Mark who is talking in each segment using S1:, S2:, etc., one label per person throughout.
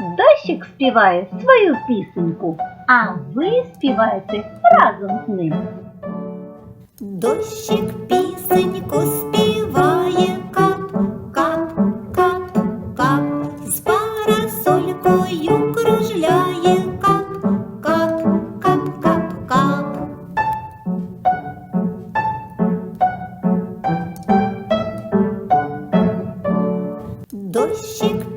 S1: Дощик співає свою пісеньку, а ви співайте разом з ним.
S2: Дощик пісеньку співає кап, кап, кап, кап, з парасолькою кружляє кап, кап, кап, кап, кап. Дощик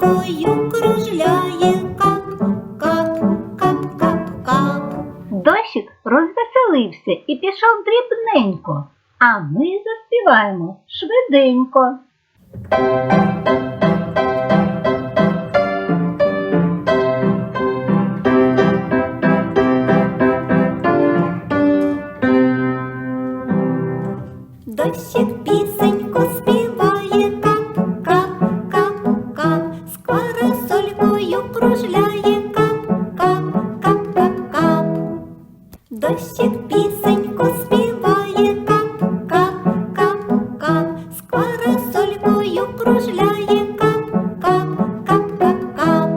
S2: парасолькою кружляє кап, кап, кап, кап, кап.
S1: Дощик розвеселився і пішов дрібненько, а ми заспіваємо швиденько.
S2: Дощик пісеньку кружляє кап-кап-кап-кап-кап. Дощик пісеньку співає кап-кап-кап-кап. З парасолькою кружляє кап-кап-кап-кап-кап.